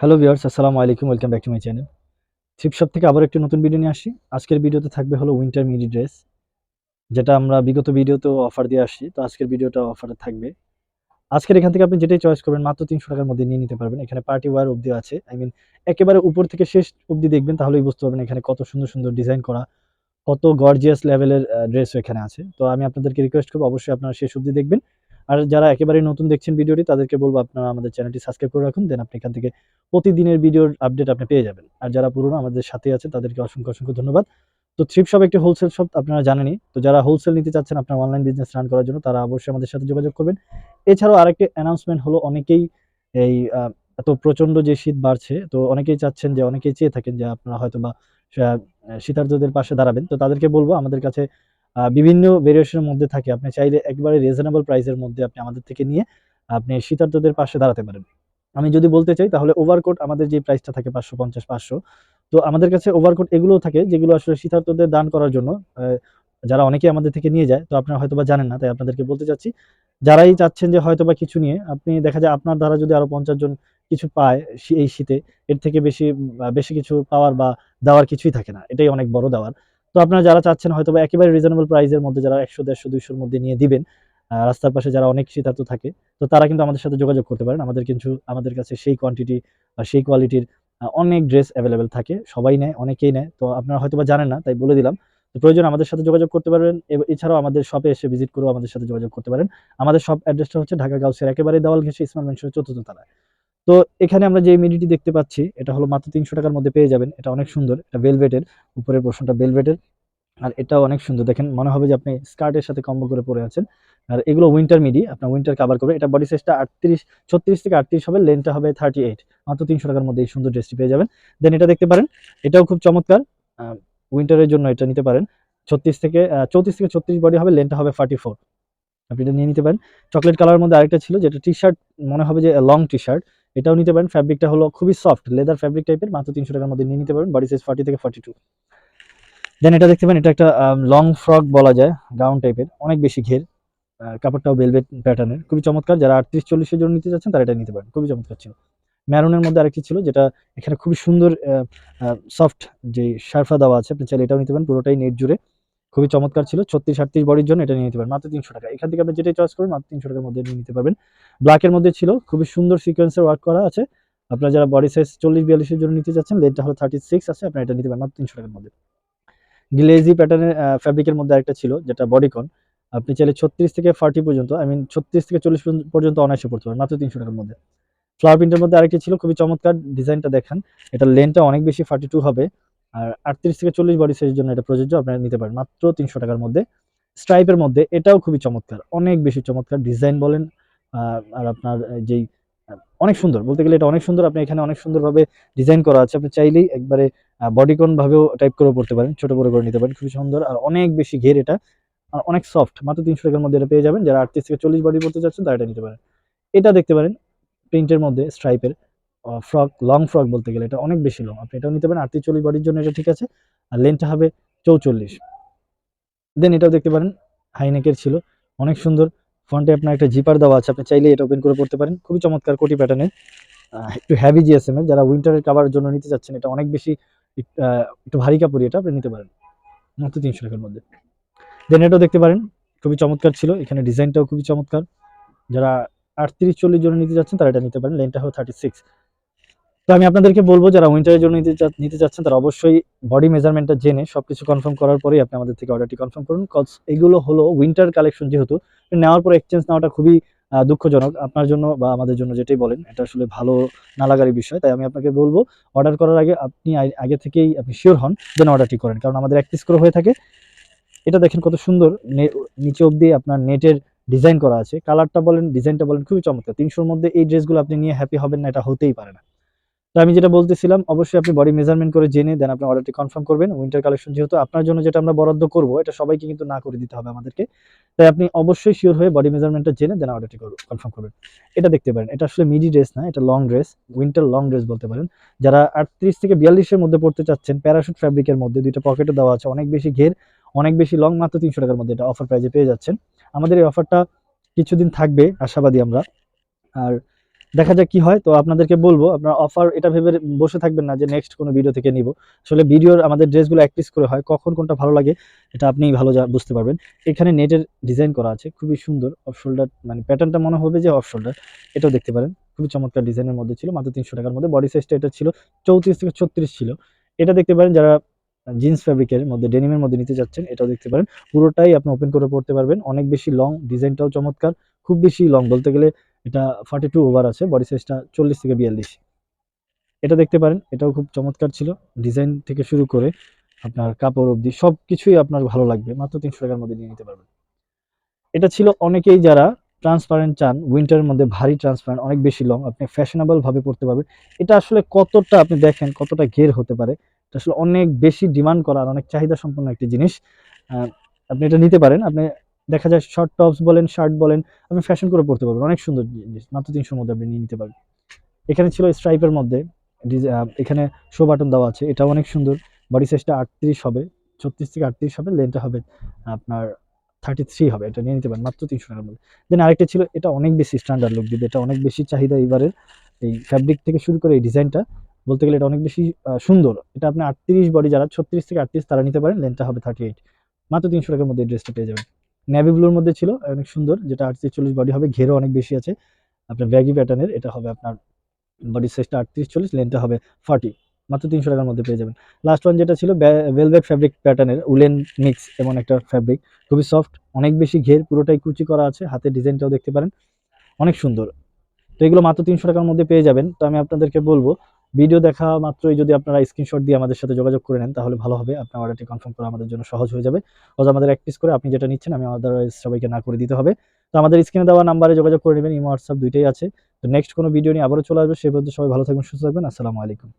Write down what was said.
Hello viewers আসসালামু আলাইকুম welcome back to my channel thrift shop থেকে আবার একটি নতুন ভিডিও নিয়ে আসি। আজকের ভিডিওতে থাকবে হলো উইন্টার মিডি ড্রেস যেটা আমরা বিগত ভিডিওতেও অফার দিয়ে আসছি তো আজকের ভিডিওটা অফারে থাকবে। আজকের এখান থেকে আপনি যেটাই চয়েস করবেন, মাত্র তিনশো টাকার মধ্যে নিয়ে নিতে পারবেন। এখানে পার্টি ওয়ার অবধি আছে। আই মিন একেবারে উপর থেকে শেষ অবধি দেখবেন, তাহলেই বুঝতে পারবেন এখানে কত সুন্দর সুন্দর ডিজাইন করা, কত গর্জিয়াস লেভেলের ড্রেসও এখানে আছে। তো আমি আপনাদেরকে রিকোয়েস্ট করব, অবশ্যই আপনারা শেষ অবধি দেখবেন। আর যারা একেবারেই নতুন দেখছেন ভিডিওটি, তাদেরকে বলব আপনারা আমাদের চ্যানেলটি সাবস্ক্রাইব করে রাখুন দেন আপনি এখান থেকে প্রতিদিনের ভিডিওর আপডেট আপনি পেয়ে যাবেন। আর যারা পুরনো আমাদের সাথে আছে তাদেরকে অসংখ্য অসংখ্য ধন্যবাদ। তো থ্রিপ শপ একটি হোলসেল শপ আপনারা জানেনই। তো যারা হোলসেল নিতে চাচ্ছেন আপনার অনলাইন বিজনেস রান করার জন্য, তারা অবশ্যই আমাদের সাথে যোগাযোগ করবেন। এছাড়াও আরেকটি অ্যানাউন্সমেন্ট হলো, অনেকেই এই এত প্রচণ্ড যে শীত বাড়ছে, তো অনেকেই চাচ্ছেন যে, অনেকেই চেয়ে থাকেন যে, আপনারা হয়তো বা শীতার্থদের পাশে দাঁড়াবেন। তো তাদেরকে বলব, আমাদের কাছে বিভিন্ন ভেরিয়েশনের মধ্যে থাকে। আপনি চাইলে একবারে রিজনেবল প্রাইসের মধ্যে আপনি আমাদের থেকে নিয়ে আপনি শীতার্থদের পাশে দাঁড়াতে পারেন। আমি যদি বলতে চাই, তাহলে ওভারকোট আমাদের যে প্রাইসটা থাকে পাঁচশো, পঞ্চাশ, পাঁচশো, তো আমাদের কাছে ওভারকোট এগুলো থাকে, যেগুলো আসলে শীতার্থদের দান করার জন্য যারা অনেকেই আমাদের থেকে নিয়ে যায়, তো আপনারা হয়তোবা জানেন না, তাই আপনাদেরকে বলতে চাচ্ছি, যারাই চাচ্ছেন যে হয়তোবা কিছু নিয়ে, আপনি দেখা যায় আপনার দ্বারা যদি আরও পঞ্চাশ জন কিছু পায় এই শীতে, এর থেকে বেশি বেশি কিছু পাওয়ার বা দেওয়ার কিছুই থাকে না। এটাই অনেক বড় দেওয়ার। তো আপনারা যারা চাচ্ছেন হয়তোবা একেবারে রিজনেবল প্রাইসের মধ্যে যারা একশো, দেড়শো, দুইশোর মধ্যে নিয়ে দিবেন রাস্তার পাশে যারা অনেক শীতার্থ থাকে, তো তারা কিন্তু আমাদের সাথে যোগাযোগ করতে পারেন। আমাদের কিন্তু, আমাদের কাছে সেই কোয়ান্টিটি বা সেই কোয়ালিটির অনেক ড্রেস অ্যাভেলেবেল থাকে, সবাই নেয়, অনেকেই নেয়। তো আপনারা হয়তো বা জানেন না, তাই বলে দিলাম। তো প্রয়োজন আমাদের সাথে যোগাযোগ করতে পারবেন এছাড়াও আমাদের শপে এসে ভিজিট করেও আমাদের সাথে যোগাযোগ করতে পারেন। আমাদের শপ অ্যাড্রেসটা হচ্ছে ঢাকা গাউসের একেবারে দেওয়াল ঘেঁষে ইসমাল মেনশনের চতুর্থ তলায়। তো এখানে আমরা যে মিডিটি দেখতে পাচ্ছি, এটা হলো মাত্র তিনশো টাকার মধ্যে পেয়ে যাবেন। এটা অনেক সুন্দর, এটা বেলভেটের উপরের পোর্শনটা বেলভেটের আর এটাও অনেক সুন্দর। দেখেন, মনে হবে যে আপনি স্কার্টের সাথে কম্বো করে পরে আছেন। আর এগুলো উইন্টার মিডি আপনার উইন্টার কাভার করবে। এটা বডি সাইজটা আটত্রিশ, ছত্রিশ থেকে আটত্রিশ হবে লেনটা হবে থার্টি এইট মাত্র তিনশো টাকার মধ্যে এই সুন্দর ড্রেসটি পেয়ে যাবেন। দেন এটা দেখতে পারেন, এটাও খুব চমৎকার। উইন্টারের জন্য এটা নিতে পারেন। ছত্রিশ থেকে চৌত্রিশ থেকে ছত্রিশ বডি হবে লেনটা হবে ফার্টি ফোর আপনি এটা নিয়ে নিতে পারেন। চকলেট কালারের মধ্যে আরেকটা ছিল, যেটা টি শার্ট মনে হবে যে লং টি শার্ট এটাও নিতে পারেন। ফ্যাব্রিকটা হলো খুবই সফট লেদার ফ্যাব্রিক টাইপের মাত্র তিনশো টাকার মধ্যে নিয়ে নিতে পারেন বডি সাইজ ফর্টি থেকে ফর্টি টু দেন এটা দেখতে পারেন, এটা একটা লং ফ্রক বলা যায় গাউন টাইপের অনেক বেশি ঘের। কাপড়টাও বেলভেট প্যাটার্নের খুবই চমৎকার, যারা আটত্রিশ, চল্লিশের জন্য নিতে যাচ্ছেন তারা এটা নিতে পারেন। খুবই চমৎকার ছিল। ম্যারুনের মধ্যে আরেকটি ছিল, যেটা এখানে খুবই সুন্দর সফট যে শার্ফা দেওয়া আছে, আপনি চাইলে এটাও নিতে পারেন। পুরোটাই নেট জুড়ে। খুবই চমৎকার ছিল। ছত্রিশ, আটত্রিশ বডির জন্য এটা নিয়ে নিতে পারেন মাত্র তিনশো টাকা। এখান থেকে আপনি যেটাই চয়েস করবেন, মাত্র তিনশো টাকার মধ্যে নিয়ে নিতে পারবেন। ব্ল্যাকের মধ্যে ছিল। খুবই সুন্দর সিকোয়েন্সের ওয়ার্ক করা আছে। আপনারা যারা বডি সাইজ চল্লিশ, বিয়াল্লিশের জন্য নিতে যাচ্ছেন লেনটা হলো থার্টি সিক্স আছে, আপনারা এটা নিতে পারেন, মাত্র তিনশো টাকার মধ্যে। গ্লেজি প্যাটার্নের ফ্যাব্রিকের মধ্যে একটা ছিল, যেটা বডিকন আপনি চাইলে ছত্রিশ থেকে ফার্টি পর্যন্ত আই মিন ছত্রিশ থেকে চল্লিশ পর্যন্ত অনায়াসে পড়তে পারেন, মাত্র তিনশো টাকার মধ্যে। ফ্লাওয়ার প্রিন্টের মধ্যে আরেকটি ছিল, খুবই চমৎকার। ডিজাইনটা দেখেন এটা লেনটা অনেক বেশি ফার্টি টু হবে। আর আটত্রিশ থেকে চল্লিশ বডি সাইজের জন্য এটা প্রযোজ্য, আপনারা নিতে পারেন। মাত্র তিনশো টাকার মধ্যে। স্ট্রাইপের মধ্যে এটাও খুবই চমৎকার, অনেক বেশি চমৎকার ডিজাইন বলেন আর আপনার যেই অনেক সুন্দর, বলতে গেলে এটা অনেক সুন্দর, আপনি এখানে অনেক সুন্দরভাবে ডিজাইন করা আছে। আপনি চাইলেই একবারে বডিকন ভাবেও টাইপ করে পড়তে পারেন, ছোট বড় করে নিতে পারেন, খুবই সুন্দর আর অনেক বেশি ঘের এটা, আর অনেক সফট মাত্র তিনশো টাকার মধ্যে এটা পেয়ে যাবেন। যারা আটত্রিশ থেকে চল্লিশ বডি পড়তে চাচ্ছেন, তারা এটা নিতে পারেন। এটা দেখতে পারেন প্রিন্টের মধ্যে স্ট্রাইপের ফ্রক লং ফ্রক বলতে গেলে এটা অনেক বেশি লং আপনি এটাও নিতে পারেন আটত্রিশ চল্লিশ বডির জন্য এটা ঠিক আছে। আর লেন্থটা হবে চৌচল্লিশ। দেন এটাও দেখতে পারেন হাইনেকের ছিল। অনেক সুন্দর। ফ্রন্টে আপনার একটা জিপার দেওয়া আছে, আপনি চাইলে এটা ওপেন করে পড়তে পারেন। খুবই চমৎকার কোটি প্যাটার্নের একটু হ্যাভি জিএসএম এর। যারা উইন্টারের কাভারের জন্য নিতে চাচ্ছেন, এটা অনেক বেশি একটু ভারী কাপড় এটা, আপনি নিতে পারেন। মাত্র তিনশো টাকার মধ্যে। দেন এটাও দেখতে পারেন, খুবই চমৎকার ছিল। এখানে ডিজাইনটাও খুবই চমৎকার। যারা আটত্রিশ চল্লিশ জন নিতে যাচ্ছেন তারা এটা নিতে পারেন। লেনটা হবে থার্টি সিক্স তো আমি আপনাদেরকে বলব, যারা উইন্টারের জন্য নিতে নিতে চাচ্ছেন, তারা অবশ্যই বডি মেজারমেন্টটা জেনে সবকিছু কনফার্ম করার পরেই আপনি আমাদের থেকে অর্ডারটি কনফার্ম করুন। কজ এগুলো হলো উইন্টার কালেকশন যেহেতু নেওয়ার পর এক্সচেঞ্জ নেওয়াটা খুবই দুঃখজনক। আপনার জন্য বা আমাদের জন্য যেটাই বলেন, এটা আসলে ভালো না লাগারই বিষয়। তাই আমি আপনাকে বলব অর্ডার করার আগে আপনি আগে থেকেই আপনি শিওর হন যেন অর্ডারটি করেন। কারণ আমাদের এক পিস করে হয়ে থাকে। এটা দেখেন কত সুন্দর নিচে অবধি আপনার নেটের ডিজাইন করা আছে। কালারটা বলেন ডিজাইনটা বলেন, খুবই চমৎকার। তিনশোর মধ্যে এই ড্রেসগুলো আপনি নিয়ে হ্যাপি হবেন না, এটা হতেই পারে না। তো আমি যেটা বলতেছিলাম, অবশ্যই আপনি বডি মেজারমেন্ট করে জেনে দেন আপনি অর্ডারটি কনফার্ম করবেন। উইন্টার কালেকশন যেহেতু আপনার জন্য যেটা আমরা বরাদ্দ করব, এটা সবাইকে কিন্তু না করে দিতে হবে আমাদেরকে। তাই আপনি অবশ্যই শিওর হয়ে বডি মেজারমেন্টটা জেনে দেন অর্ডারটি কনফার্ম করবেন। এটা দেখতে পারেন, এটা আসলে মিডি ড্রেস না, এটা long dress winter long dress বলতে পারেন। যারা আটত্রিশ থেকে বিয়াল্লিশের মধ্যে পড়তে চাচ্ছেন প্যারাশুট ফ্যাব্রিকের মধ্যে দুইটা পকেটে দেওয়া আছে, অনেক বেশি ঘের, অনেক বেশি লং মাত্র তিনশো টাকার মধ্যে এটা অফার প্রাইজে পেয়ে যাচ্ছেন। আমাদের এই অফারটা কিছুদিন থাকবে, আশাবাদী আমরা। আর দেখা যাক কি হয়। তো আপনাদেরকে বলব, আপনার অফার এটা ভেবে বসে থাকবেন না যে নেক্সট কোনো ভিডিও থেকে নিব। আসলে ভিডিওর আমাদের ড্রেসগুলো পিস করে হয়, কখন কোনটা ভালো লাগে এটা আপনি ভালো বুঝতে পারবেন। এখানে নেটের ডিজাইন করা আছে, খুবই সুন্দর। অফ শোল্ডার মানে প্যাটার্নটা মনে হবে যে অফ শোল্ডার এটাও দেখতে পারেন, খুবই চমৎকার ডিজাইনের মধ্যে ছিল, মাত্র তিনশো টাকার মধ্যে। বডি সাইজটা এটা ছিল, চৌত্রিশ থেকে ছত্রিশ ছিল। এটা দেখতে পারেন যারা জিন্স ফ্যাব্রিকের মধ্যে ডেনিমের মধ্যে নিতে যাচ্ছেন, এটাও দেখতে পারেন। পুরোটাই আপনি ওপেন করে পড়তে পারবেন। অনেক বেশি লং ডিজাইনটাও চমৎকার। খুব বেশি লং বলতে গেলে এটা ফর্টি টু ওভার আছে বডি সাইজটা চল্লিশ থেকে বিয়াল্লিশ। এটা দেখতে পারেন, এটাও খুব চমৎকার ছিল। ডিজাইন থেকে শুরু করে আপনার কাপড় অবধি সব কিছুই আপনার ভালো লাগবে। মাত্র তিনশো টাকার মধ্যে নিয়ে নিতে পারবেন। এটা ছিল অনেকেই যারা ট্রান্সপারেন্ট চান উইন্টারের মধ্যে ভারী ট্রান্সপারেন্ট অনেক বেশি লং আপনি ফ্যাশনেবল ভাবে পড়তে পারবেন। এটা আসলে কতটা আপনি দেখেন, কতটা ঘের হতে পারে, এটা আসলে অনেক বেশি ডিমান্ড করা আর অনেক চাহিদা সম্পন্ন একটি জিনিস। আপনি এটা নিতে পারেন, আপনি দেখা যায় শর্ট টপস বলেন শার্ট বলেন, আপনি ফ্যাশন করে পড়তে পারবেন। অনেক সুন্দর জিনিস মাত্র তিনশোর মধ্যে আপনি নিয়ে নিতে পারবেন। এখানে ছিল স্ট্রাইপের মধ্যে এখানে শো বাটন দেওয়া আছে, এটাও অনেক সুন্দর। বডি সাইজটা আটত্রিশ হবে, ছত্রিশ থেকে আটত্রিশ হবে লেনটা হবে আপনার থার্টি থ্রি হবে, এটা নিয়ে নিতে পারেন, মাত্র তিনশো টাকার মধ্যে। দেন আরেকটা ছিল, এটা অনেক বেশি স্ট্যান্ডার্ড লুক দিবে, এটা অনেক বেশি চাহিদা এবারের এই ফ্যাব্রিক থেকে শুরু করে এই ডিজাইনটা বলতে গেলে এটা অনেক বেশি সুন্দর। এটা আপনি আটত্রিশ বডি যারা, ছত্রিশ থেকে আটত্রিশ তারা নিতে পারেন লেনটা হবে থার্টি এইট মাত্র তিনশো টাকার মধ্যে এই ড্রেসটা পেয়ে যাবেন। নেভি ব্লুর মধ্যে ছিল, অনেক সুন্দর, যেটা আটত্রিশ চল্লিশ বডি হবে, ঘেরও অনেক বেশি আছে। আপনার ব্যাগি প্যাটার্নের এটা হবে আপনার বডি সাইজটা আটত্রিশ চল্লিশ লেনটা হবে ফর্টি মাত্র তিনশো টাকার মধ্যে পেয়ে যাবেন। লাস্ট ওয়ান যেটা ছিল ভেলভেট ফ্যাব্রিক প্যাটার্নের উলেন মিক্স এমন একটা ফ্যাব্রিক খুবই সফট অনেক বেশি ঘের, পুরোটাই কুচি করা আছে, হাতের ডিজাইনটাও দেখতে পারেন, অনেক সুন্দর। তো এগুলো মাত্র তিনশো টাকার মধ্যে পেয়ে যাবেন। তো আমি আপনাদেরকে বলব ভিডিও দেখা মাত্রই যদি আপনারা স্ক্রিনশট দিয়ে আমাদের সাথে যোগাযোগ করে নেন, তাহলে ভালো হবে। আপনার অর্ডারটি কনফার্ম করা আমাদের জন্য সহজ হয়ে যাবে। অজ আমাদের এক পিস করে আপনি যেটা নিচ্ছেন, আমি আদারওয়াইজ সবাইকে না করে দিতে হবে। তো আমাদের স্ক্রিনে দেওয়া নাম্বারে যোগাযোগ করে নেবেন ইমো হোয়াটসঅ্যাপ দুইটাই আছে। তো নেক্সট কোনো ভিডিও নিয়ে আবারও চলে আসবে, সে পর্যন্ত সবাই ভালো থাকবেন, সুস্থ থাকবেন। আসসালামু আলাইকুম।